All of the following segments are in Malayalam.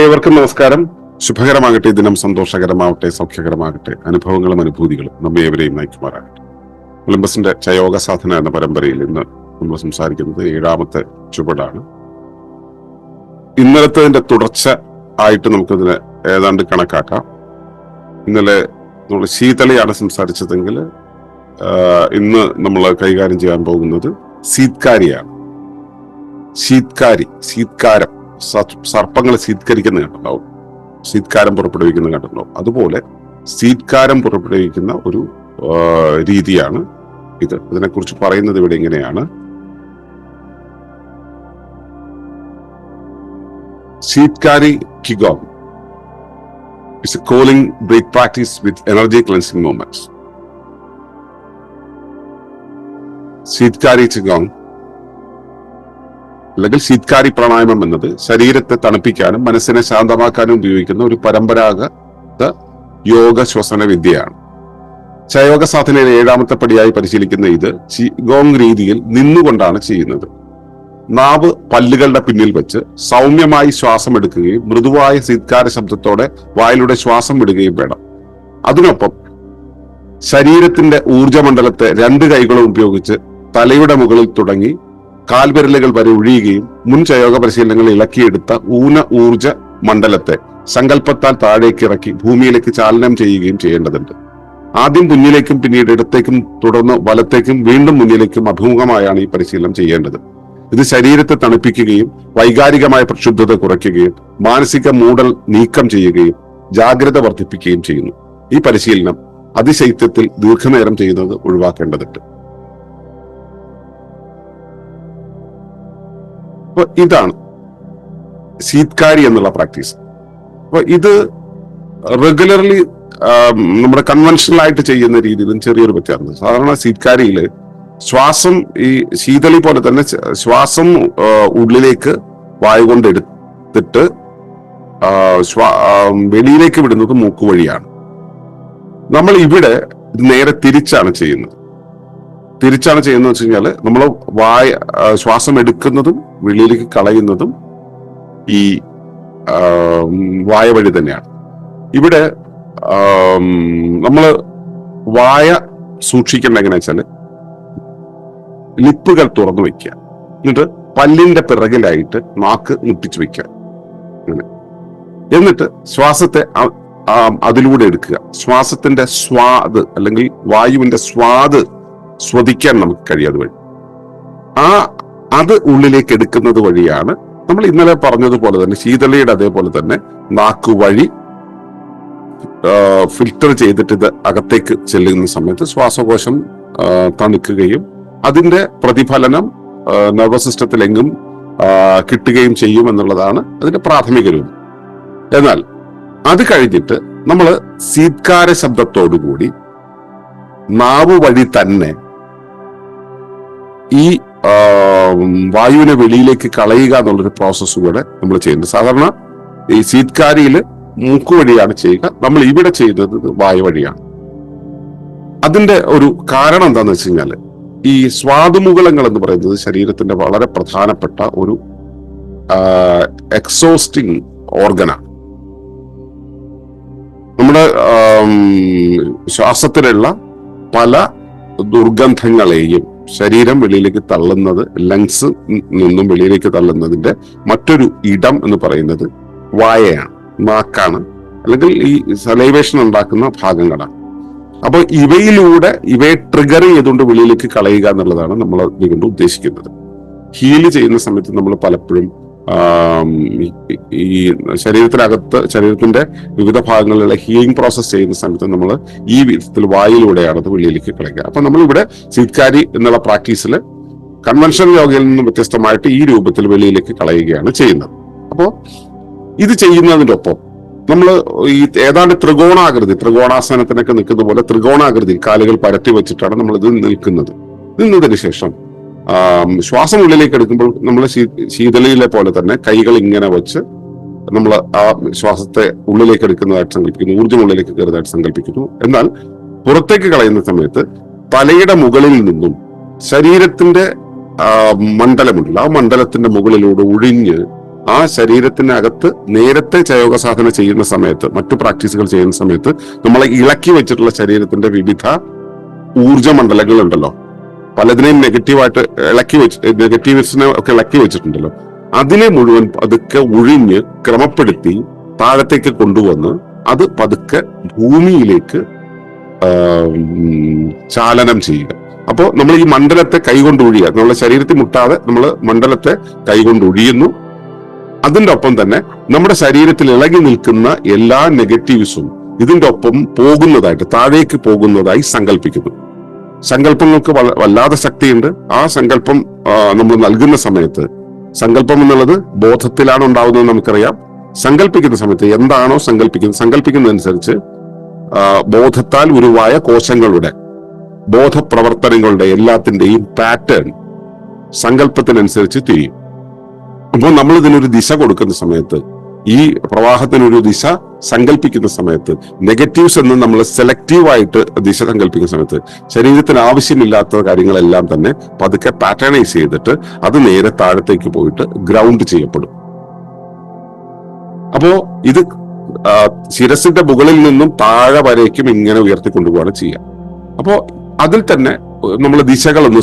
ഏവർക്കും നമസ്കാരം. ശുഭകരമാകട്ടെ ദിനം സന്തോഷകരമാവട്ടെ സൗഖ്യകരമാകട്ടെ അനുഭവങ്ങളും അനുഭൂതികളും നമ്മെ ഏവരെയും നയിക്കുമാറാകട്ടെ. ഒളിമ്പസിന്റെ ചയോഗ സാധന എന്ന പരമ്പരയിൽ ഇന്ന് നമ്മൾ സംസാരിക്കുന്നത് ഏഴാമത്തെ ചുവടാണ്. ഇന്നലത്തതിന്റെ തുടർച്ച ആയിട്ട് നമുക്കിതിനെ ഏതാണ്ട് കണക്കാക്കാം. ഇന്നലെ നമ്മൾ ശീതളയാണ് സംസാരിച്ചതെങ്കിൽ ഇന്ന് നമ്മൾ കൈകാര്യം ചെയ്യാൻ പോകുന്നത് സീത്കാരിയാണ് ശീത്കാരി ശീത്കാരം. സർപ്പങ്ങളെ സീത്കരിക്കുന്ന കണ്ടുണ്ടാവും സീത്കാരം പുറപ്പെടുവിക്കുന്ന കണ്ടുണ്ടാവും അതുപോലെ സീത്കാരം പുറപ്പെടുവിക്കുന്ന ഒരു രീതിയാണ് ഇത്. ഇതിനെക്കുറിച്ച് പറയുന്നത് ഇവിടെ ഇങ്ങനെയാണ്. Sitkari qigong it's a cooling breath practice with energy cleansing movements Sitkari ചിഗോങ് അല്ലെങ്കിൽ ശീത്കാരി പ്രാണായാമം എന്നത് ശരീരത്തെ തണുപ്പിക്കാനും മനസ്സിനെ ശാന്തമാക്കാനും ഉപയോഗിക്കുന്ന ഒരു പരമ്പരാഗത യോഗ ശ്വസന വിദ്യയാണ്. ചയോഗ സാധനയിലെ ഏഴാമത്തെ പടിയായി പരിശീലിക്കുന്ന ഇത് ചിഗോങ് രീതിയിൽ നിന്നുകൊണ്ടാണ് ചെയ്യുന്നത്. നാവ് പല്ലുകളുടെ പിന്നിൽ വെച്ച് സൗമ്യമായി ശ്വാസം എടുക്കുകയും മൃദുവായ സീത്കാര ശബ്ദത്തോടെ വായിലൂടെ ശ്വാസം വിടുകയും വേണം. അതിനൊപ്പം ശരീരത്തിന്റെ ഊർജമണ്ഡലത്തെ രണ്ട് കൈകളും ഉപയോഗിച്ച് തലയുടെ മുകളിൽ തുടങ്ങി കാൽവിരലുകൾ വരെ ഒഴിയുകയും മുൻ ചയോഗ പരിശീലനങ്ങൾ ഇളക്കിയെടുത്ത ഊന ഊർജ മണ്ഡലത്തെ സങ്കല്പത്താൽ താഴേക്ക് ഇറക്കി ഭൂമിയിലേക്ക് ചാലനം ചെയ്യുകയും ചെയ്യേണ്ടതുണ്ട്. ആദ്യം മുന്നിലേക്കും പിന്നീട് ഇടത്തേക്കും തുടർന്ന് വലത്തേക്കും വീണ്ടും മുന്നിലേക്കും അഭിമുഖമായാണ് ഈ പരിശീലനം ചെയ്യേണ്ടത്. ഇത് ശരീരത്തെ തണുപ്പിക്കുകയും വൈകാരികമായ പ്രക്ഷുബ്ധത കുറയ്ക്കുകയും മാനസിക മൂടൽ നീക്കം ചെയ്യുകയും ജാഗ്രത വർദ്ധിപ്പിക്കുകയും ചെയ്യുന്നു. ഈ പരിശീലനം അതിശൈത്യത്തിൽ ദീർഘനേരം ചെയ്യുന്നത് ഒഴിവാക്കേണ്ടതുണ്ട്. അപ്പൊ ഇതാണ് സീത്കാരി എന്നുള്ള പ്രാക്ടീസ്. അപ്പൊ ഇത് റെഗുലർലി നമ്മുടെ കൺവെൻഷണൽ ആയിട്ട് ചെയ്യുന്ന രീതിയിലും ചെറിയൊരു വ്യത്യാസം സാധാരണ സീത്കാരിയിൽ ശ്വാസം ഈ ശീതളി പോലെ തന്നെ ശ്വാസം ഉള്ളിലേക്ക് വായു കൊണ്ട് എടുത്തിട്ട് വെളിയിലേക്ക് വിടുന്നത് മൂക്ക് വഴിയാണ്. നമ്മൾ ഇവിടെ നേരെ തിരിച്ചാണ് ചെയ്യുന്നത്. തിരിച്ചാണ് ചെയ്യുന്നത് വെച്ച് കഴിഞ്ഞാൽ നമ്മൾ വായ ശ്വാസം എടുക്കുന്നതും വെളിയിലേക്ക് കളയുന്നതും ഈ വായ വഴി തന്നെയാണ്. ഇവിടെ നമ്മൾ വായ സൂക്ഷിക്കേണ്ട എങ്ങനെയാ വെച്ചാൽ ലിപ്പുകൾ തുറന്നു വെക്കുക. എന്നിട്ട് പല്ലിന്റെ പിറകിലായിട്ട് നാക്ക് മുട്ടിച്ചു വെക്കുക. അങ്ങനെ. എന്നിട്ട് ശ്വാസത്തെ അതിലൂടെ എടുക്കുക. ശ്വാസത്തിന്റെ സ്വാദ് അല്ലെങ്കിൽ വായുവിന്റെ സ്വാദ് സ്വദിക്കാൻ നമുക്ക് കഴിയാതെ വഴി. ആ അത് ഉള്ളിലേക്ക് എടുക്കുന്നത് വഴിയാണ് നമ്മൾ ഇന്നലെ പറഞ്ഞതുപോലെ തന്നെ ശീതളയുടെ അതേപോലെ തന്നെ നാക്കു വഴി ഫിൽട്ടർ ചെയ്തിട്ട് ഇത് അകത്തേക്ക് ചെല്ലുന്ന സമയത്ത് ശ്വാസകോശം തണുക്കുകയും അതിന്റെ പ്രതിഫലനം നെർവസ് സിസ്റ്റത്തിലെങ്കും ആ, കിട്ടുകയും ചെയ്യും എന്നുള്ളതാണ് അതിന്റെ പ്രാഥമിക രൂപം. എന്നാൽ അത് കഴിഞ്ഞിട്ട് നമ്മൾ സീത്കാര ശബ്ദത്തോടുകൂടി നാവ് വഴി തന്നെ ഈ വായുവിനെ വെളിയിലേക്ക് കളയുക എന്നുള്ളൊരു പ്രോസസ്സ് കൂടെ നമ്മൾ ചെയ്യുന്നത്. സാധാരണ ഈ സീത്കാരിയിൽ മൂക്ക് വഴിയാണ് ചെയ്യുക. നമ്മൾ ഇവിടെ ചെയ്യുന്നത് വായു വഴിയാണ്. അതിന്റെ ഒരു കാരണം എന്താന്ന് വെച്ച് കഴിഞ്ഞാൽ ഈ സ്വാദുമുകളങ്ങൾ എന്ന് പറയുന്നത് ശരീരത്തിന്റെ വളരെ പ്രധാനപ്പെട്ട ഒരു എക്സോസ്റ്റിംഗ് ഓർഗനാണ് നമ്മുടെ ശ്വാസത്തിലുള്ള പല ദുർഗന്ധങ്ങളെയും ശരീരം വെളിയിലേക്ക് തള്ളുന്നത് ലങ്സ് നിന്നും വെളിയിലേക്ക് തള്ളുന്നതിന്റെ മറ്റൊരു ഇടം എന്ന് പറയുന്നത് വായയാണ് നാക്കാണ്. അല്ലെങ്കിൽ ഈ സലൈവേഷൻ ഉണ്ടാക്കുന്ന ഭാഗങ്ങളാണ്. അപ്പൊ ഇവയിലൂടെ ഇവയെ ട്രിഗർ ചെയ്തുകൊണ്ട് വെളിയിലേക്ക് കളയുക എന്നുള്ളതാണ് നമ്മൾ അതുകൊണ്ട് ഉദ്ദേശിക്കുന്നത്. ഹീൽ ചെയ്യുന്ന സമയത്ത് നമ്മൾ പലപ്പോഴും ഈ- ശരീരത്തിനകത്ത് ശരീരത്തിന്റെ വിവിധ ഭാഗങ്ങളിലുള്ള ഹീലിംഗ് പ്രോസസ് ചെയ്യുന്ന സമയത്ത് നമ്മൾ ഈ വിധത്തിൽ വായിലൂടെയാണ് അത് വെളിയിലേക്ക് കളയുക അപ്പൊ നമ്മളിവിടെ സിദ്കാരി എന്നുള്ള പ്രാക്ടീസിൽ കൺവെൻഷണൽ യോഗയിൽ നിന്നും വ്യത്യസ്തമായിട്ട് ഈ രൂപത്തിൽ വെളിയിലേക്ക് കളയുകയാണ് ചെയ്യുന്നത്. അപ്പോൾ ഇത് ചെയ്യുന്നതിന്റെ ഒപ്പം നമ്മൾ ഈ ഏതാണ്ട് ത്രികോണാകൃതി ത്രികോണാസനത്തിനൊക്കെ നിൽക്കുന്ന പോലെ ത്രികോണാകൃതി കാലുകൾ പരത്തി വെച്ചിട്ടാണ് നമ്മൾ ഇത് നിൽക്കുന്നത്. നിന്നതിന് ശേഷം ശ്വാസം ഉള്ളിലേക്ക് എടുക്കുമ്പോൾ നമ്മൾ ശീതളിയിലെ പോലെ തന്നെ കൈകൾ ഇങ്ങനെ വെച്ച് നമ്മൾ ആ ശ്വാസത്തെ ഉള്ളിലേക്ക് എടുക്കുന്നതായിട്ട് സങ്കല്പിക്കുന്നു ഊർജം ഉള്ളിലേക്ക് കയറുന്നതായിട്ട് സങ്കല്പിക്കുന്നു. എന്നാൽ പുറത്തേക്ക് കളയുന്ന സമയത്ത് തലയുടെ മുകളിൽ നിന്നും ശരീരത്തിന്റെ മണ്ഡലമുണ്ടല്ലോ ആ മണ്ഡലത്തിന്റെ മുകളിലൂടെ ഒഴിഞ്ഞ് ആ ശരീരത്തിനകത്ത് നേരത്തെ ചയോഗ സാധന ചെയ്യുന്ന സമയത്ത് മറ്റു പ്രാക്ടീസുകൾ ചെയ്യുന്ന സമയത്ത് നമ്മളെ ഇളക്കി വെച്ചിട്ടുള്ള ശരീരത്തിന്റെ വിവിധ ഊർജ മണ്ഡലങ്ങൾ ഉണ്ടല്ലോ പലതിനെയും നെഗറ്റീവായിട്ട് ഇളക്കി വെച്ച് നെഗറ്റീവ്സിനെ ഒക്കെ ഇളക്കി വെച്ചിട്ടുണ്ടല്ലോ. അതിനെ മുഴുവൻ പതുക്കെ ഒഴിഞ്ഞ് ക്രമപ്പെടുത്തി താഴത്തേക്ക് കൊണ്ടുവന്ന് അത് പതുക്കെ ഭൂമിയിലേക്ക് ചാലനം ചെയ്യുക. അപ്പോൾ നമ്മൾ ഈ മണ്ഡലത്തെ കൈകൊണ്ട് ഒഴിയുക നമ്മളെ ശരീരത്തിൽ മുട്ടാതെ നമ്മൾ മണ്ഡലത്തെ കൈകൊണ്ട് ഒഴിയുന്നു അതിന്റെ ഒപ്പം തന്നെ നമ്മുടെ ശരീരത്തിൽ ഇളകി നിൽക്കുന്ന എല്ലാ നെഗറ്റീവ്സും ഇതിന്റെ ഒപ്പം പോകുന്നതായിട്ട് താഴേക്ക് പോകുന്നതായി സങ്കല്പിക്കുന്നു സങ്കല്പങ്ങൾക്ക് വല്ലാതെ ശക്തിയുണ്ട്. ആ സങ്കല്പം നമ്മൾ നൽകുന്ന സമയത്ത് സങ്കല്പം എന്നുള്ളത് ബോധത്തിലാണ് ഉണ്ടാവുന്നത് നമുക്കറിയാം. സങ്കല്പിക്കുന്ന സമയത്ത് എന്താണോ സങ്കല്പിക്കുന്നത് സങ്കല്പിക്കുന്നതനുസരിച്ച് ബോധത്താൽ ഉരുവായ കോശങ്ങളുടെ ബോധപ്രവർത്തനങ്ങളുടെ എല്ലാത്തിന്റെയും പാറ്റേൺ സങ്കല്പത്തിനനുസരിച്ച് തിരിയും. അപ്പോൾ നമ്മൾ ഇതിനൊരു ദിശ കൊടുക്കുന്ന സമയത്ത് ഈ പ്രവാഹത്തിനൊരു ദിശ സങ്കല്പിക്കുന്ന സമയത്ത് നെഗറ്റീവ്സ് എന്ന് നമ്മൾ സെലക്റ്റീവായിട്ട് ദിശ സങ്കല്പിക്കുന്ന സമയത്ത് ശരീരത്തിന് ആവശ്യമില്ലാത്ത കാര്യങ്ങളെല്ലാം തന്നെ പതുക്കെ പാറ്റേണൈസ് ചെയ്തിട്ട് അത് നേരെ താഴത്തേക്ക് പോയിട്ട് ഗ്രൗണ്ട് ചെയ്യപ്പെടും. അപ്പോ ഇത് ശിരസിന്റെ മുകളിൽ നിന്നും താഴെ വരേക്കും ഇങ്ങനെ ഉയർത്തിക്കൊണ്ടുപോവാണ് ചെയ്യുക. അപ്പോ അതിൽ തന്നെ നമ്മൾ ദിശകളൊന്ന്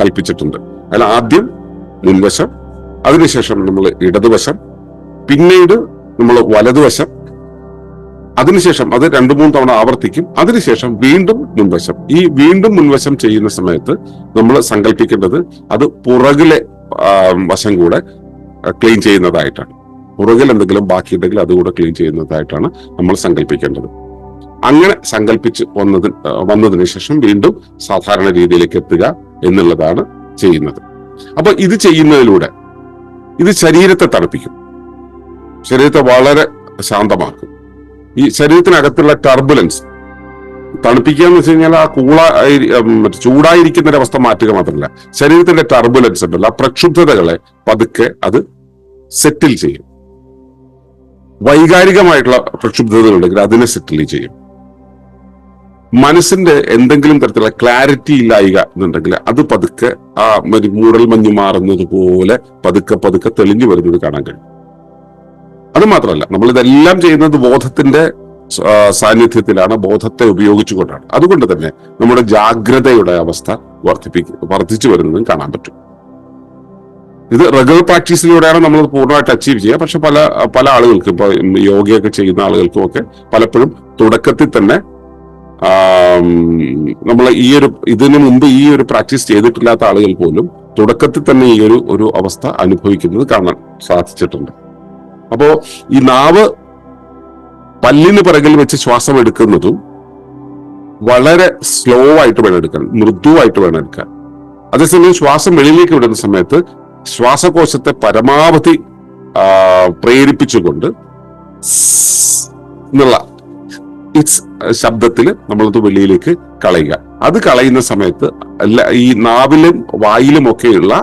കൽപ്പിച്ചിട്ടുണ്ട്. അതിൽ ആദ്യം മുൻവശം അതിനുശേഷം നമ്മൾ ഇടതുവശം പിന്നീട് നമ്മൾ വലതുവശം അതിനുശേഷം അത് രണ്ടു മൂന്ന് തവണ ആവർത്തിക്കും. അതിനുശേഷം വീണ്ടും മുൻവശം. ഈ വീണ്ടും മുൻവശം ചെയ്യുന്ന സമയത്ത് നമ്മൾ സങ്കല്പിക്കേണ്ടത് അത് പുറകിലെ വശം കൂടെ ക്ലീൻ ചെയ്യുന്നതായിട്ടാണ്. പുറകിൽ എന്തെങ്കിലും ബാക്കിയുണ്ടെങ്കിൽ അതുകൂടെ ക്ലീൻ ചെയ്യുന്നതായിട്ടാണ് നമ്മൾ സങ്കല്പിക്കേണ്ടത് അങ്ങനെ സങ്കല്പിച്ച് വന്നതിന് വന്നതിന് ശേഷം വീണ്ടും സാധാരണ രീതിയിലേക്ക് എത്തുക എന്നുള്ളതാണ് ചെയ്യുന്നത്. അപ്പൊ ഇത് ചെയ്യുന്നതിലൂടെ ഇത് ശരീരത്തെ തണുപ്പിക്കും. ശരീരത്തെ വളരെ ശാന്തമാക്കും. ഈ ശരീരത്തിനകത്തുള്ള ടർബുലൻസ് തണുപ്പിക്കുക എന്ന് വെച്ച് കഴിഞ്ഞാൽ ആ കൂള ചൂടായിരിക്കുന്ന ഒരു അവസ്ഥ മാറ്റുക മാത്രമല്ല ശരീരത്തിന്റെ ടർബുലൻസ് ഉണ്ടല്ലോ ആ പ്രക്ഷുബ്ധതകളെ പതുക്കെ അത് സെറ്റിൽ ചെയ്യും. വൈകാരികമായിട്ടുള്ള പ്രക്ഷുബ്ധതകളുണ്ടെങ്കിൽ അതിനെ സെറ്റിൽ ചെയ്യും. മനസ്സിന്റെ എന്തെങ്കിലും തരത്തിലുള്ള ക്ലാരിറ്റി ഇല്ലായിക എന്നുണ്ടെങ്കിൽ അത് പതുക്കെ ആ മൂടൽ മഞ്ഞ് മാറുന്നത് പോലെ പതുക്കെ പതുക്കെ തെളിഞ്ഞു വരുന്നത് കാണാൻ കഴിയും. അത് മാത്രമല്ല നമ്മൾ ഇതെല്ലാം ചെയ്യുന്നത് ബോധത്തിന്റെ സാന്നിധ്യത്തിലാണ് ബോധത്തെ ഉപയോഗിച്ചുകൊണ്ടാണ്. അതുകൊണ്ട് തന്നെ നമ്മുടെ ജാഗ്രതയുടെ അവസ്ഥ വർദ്ധിപ്പിക്കും വർദ്ധിച്ചു വരുന്നതും കാണാൻ പറ്റും. ഇത് റെഗുലർ പ്രാക്ടീസിലൂടെയാണ് നമ്മൾ പൂർണമായിട്ട് അച്ചീവ് ചെയ്യുക. പക്ഷെ പല പല ആളുകൾക്കും ഇപ്പൊ യോഗയൊക്കെ ചെയ്യുന്ന ആളുകൾക്കും ഒക്കെ പലപ്പോഴും തുടക്കത്തിൽ തന്നെ നമ്മൾ ഈ ഒരു ഇതിനു മുമ്പ് ഈ ഒരു പ്രാക്ടീസ് ചെയ്തിട്ടില്ലാത്ത ആളുകൾ പോലും തുടക്കത്തിൽ തന്നെ ഈ ഒരു ഒരു അവസ്ഥ അനുഭവിക്കുന്നത് കാണാൻ സാധിച്ചിട്ടുണ്ട്. അപ്പോ ഈ നാവ് പല്ലിന് പിറകിൽ വെച്ച് ശ്വാസം എടുക്കുന്നതും വളരെ സ്ലോ ആയിട്ട് വേണം എടുക്കാൻ മൃദുവായിട്ട് വേണം എടുക്കാൻ. അതേസമയം ശ്വാസം വെളിയിലേക്ക് വിടുന്ന സമയത്ത് ശ്വാസകോശത്തെ പരമാവധി പ്രേരിപ്പിച്ചുകൊണ്ട് എന്നുള്ള ഇറ്റ്സ് ശബ്ദത്തിൽ നമ്മളത് വെളിയിലേക്ക് കളയുക. അത് കളയുന്ന സമയത്ത് ഈ നാവിലും വായിലും ഒക്കെയുള്ള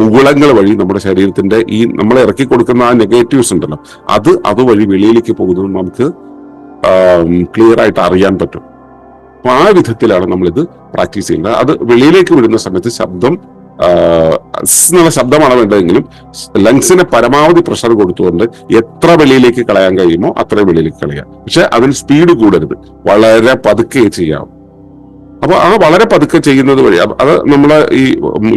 മുകുളങ്ങൾ വഴി നമ്മുടെ ശരീരത്തിന്റെ ഈ നമ്മൾ ഇറക്കി കൊടുക്കുന്ന ആ നെഗറ്റീവ്സ് ഉണ്ടല്ലോ അത് അതുവഴി വെളിയിലേക്ക് പോകുന്നത് നമുക്ക് ക്ലിയർ ആയിട്ട് അറിയാൻ പറ്റും. അപ്പൊ ആ വിധത്തിലാണ് നമ്മളിത് പ്രാക്ടീസ് ചെയ്യുന്നത്. അത് വെളിയിലേക്ക് വിടുന്ന സമയത്ത് ശബ്ദം എന്നുള്ള ശബ്ദമാണ് വേണ്ടതെങ്കിലും ലങ്സിന് പരമാവധി പ്രഷർ കൊടുത്തുകൊണ്ട് എത്ര വെളിയിലേക്ക് കളയാൻ കഴിയുമോ അത്രയും വെളിയിലേക്ക് കളയാം പക്ഷെ അതിന് സ്പീഡ് കൂടരുത്. വളരെ പതുക്കെ ചെയ്യാവും അപ്പൊ ആ വളരെ പതുക്കെ ചെയ്യുന്നത് വഴി അത് നമ്മളെ ഈ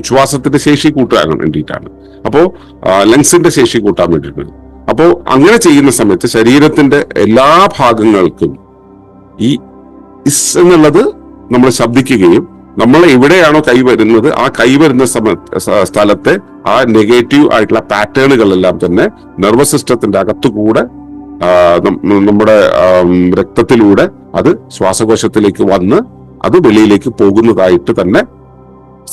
ശ്വാസത്തിന്റെ ശേഷി കൂട്ടാൻ വേണ്ടിയിട്ടാണ്. അപ്പോ ലങ്സിന്റെ ശേഷി കൂട്ടാൻ വേണ്ടിയിട്ടാണ്. അപ്പോ അങ്ങനെ ചെയ്യുന്ന സമയത്ത് ശരീരത്തിന്റെ എല്ലാ ഭാഗങ്ങൾക്കും ഈ ഇസ് എന്നുള്ളത് നമ്മൾ ശബ്ദിക്കുകയും നമ്മൾ എവിടെയാണോ കൈ വരുന്നത് ആ കൈ വരുന്ന സമ സ്ഥലത്തെ ആ നെഗറ്റീവ് ആയിട്ടുള്ള പാറ്റേണുകളെല്ലാം തന്നെ നെർവസ് സിസ്റ്റത്തിന്റെ അകത്തുകൂടെ നമ്മുടെ രക്തത്തിലൂടെ അത് ശ്വാസകോശത്തിലേക്ക് വന്ന് അത് വെളിയിലേക്ക് പോകുന്നതായിട്ട് തന്നെ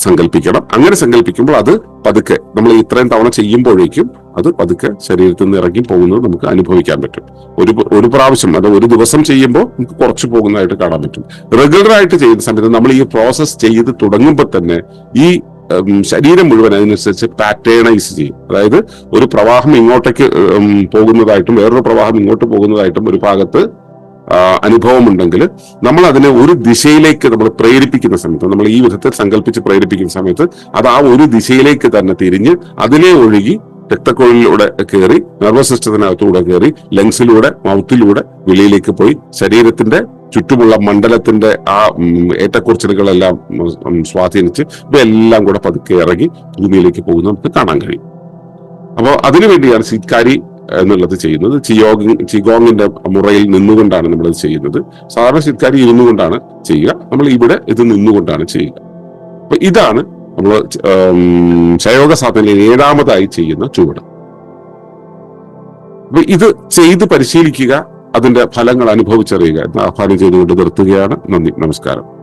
സങ്കല്പിക്കണം അങ്ങനെ സങ്കല്പിക്കുമ്പോൾ അത് പതുക്കെ നമ്മൾ ഇത്രയും തവണ ചെയ്യുമ്പോഴേക്കും അത് പതുക്കെ ശരീരത്തിൽ നിന്ന് ഇറങ്ങി പോകുന്നത് നമുക്ക് അനുഭവിക്കാൻ പറ്റും. ഒരു ഒരു പ്രാവശ്യം അത് ഒരു ദിവസം ചെയ്യുമ്പോൾ നമുക്ക് കുറച്ച് പോകുന്നതായിട്ട് കാണാൻ പറ്റും. റെഗുലർ ആയിട്ട് ചെയ്യുന്ന സമയത്ത് നമ്മൾ ഈ പ്രോസസ്സ് ചെയ്ത് തുടങ്ങുമ്പോൾ തന്നെ ഈ ശരീരം മുഴുവൻ അതിനനുസരിച്ച് പാറ്റേണൈസ് ചെയ്യും. അതായത് ഒരു പ്രവാഹം ഇങ്ങോട്ടേക്ക് പോകുന്നതായിട്ടും വേറൊരു പ്രവാഹം ഇങ്ങോട്ട് പോകുന്നതായിട്ടും ഒരു ഭാഗത്ത് അനുഭവമുണ്ടെങ്കിൽ നമ്മൾ അതിനെ ഒരു ദിശയിലേക്ക് നമ്മൾ പ്രേരിപ്പിക്കുന്ന സമയത്ത് നമ്മൾ ഈ വിധത്തിൽ സങ്കല്പിച്ച് പ്രേരിപ്പിക്കുന്ന സമയത്ത് അത് ആ ഒരു ദിശയിലേക്ക് തന്നെ തിരിഞ്ഞ് അതിനെ ഒഴുകി രക്തക്കൊഴിലൂടെ കയറി നെർവസ് സിസ്റ്റത്തിനകത്തൂടെ കയറി ലങ്സിലൂടെ മൗത്തിലൂടെ വെളിയിലേക്ക് പോയി ശരീരത്തിന്റെ ചുറ്റുമുള്ള മണ്ഡലത്തിന്റെ ആ ഏറ്റക്കുറച്ചിലുകളെല്ലാം സ്വാധീനിച്ച് ഇവയെല്ലാം കൂടെ പതുക്കെ ഇറങ്ങി ഭൂമിയിലേക്ക് പോകുന്നത് നമുക്ക് കാണാൻ കഴിയും. അപ്പോൾ അതിനുവേണ്ടിയാണ് സിക്കാരി എന്നുള്ളത് ചെയ്യുന്നത്. ചിയോഗി ചിഗോങ്ങിന്റെ മുറയിൽ നിന്നുകൊണ്ടാണ് നമ്മൾ നമ്മളത് ചെയ്യുന്നത്. സാധാരണ സിക്കാരി ഇരുന്നു കൊണ്ടാണ് ചെയ്യുക. നമ്മൾ ഇവിടെ ഇത് നിന്നുകൊണ്ടാണ് ചെയ്യുക. അപ്പൊ ഇതാണ് നമ്മൾ ശയോഗ സാധനയിൽ ഏഴാമതായി ചെയ്യുന്ന ചുവട്. അപ്പൊ ഇത് ചെയ്ത് പരിശീലിക്കുക അതിന്റെ ഫലങ്ങൾ അനുഭവിച്ചറിയുക. ആഹ്വാനം ചെയ്തുകൊണ്ട് നിർത്തുകയാണ്. നന്ദി. നമസ്കാരം.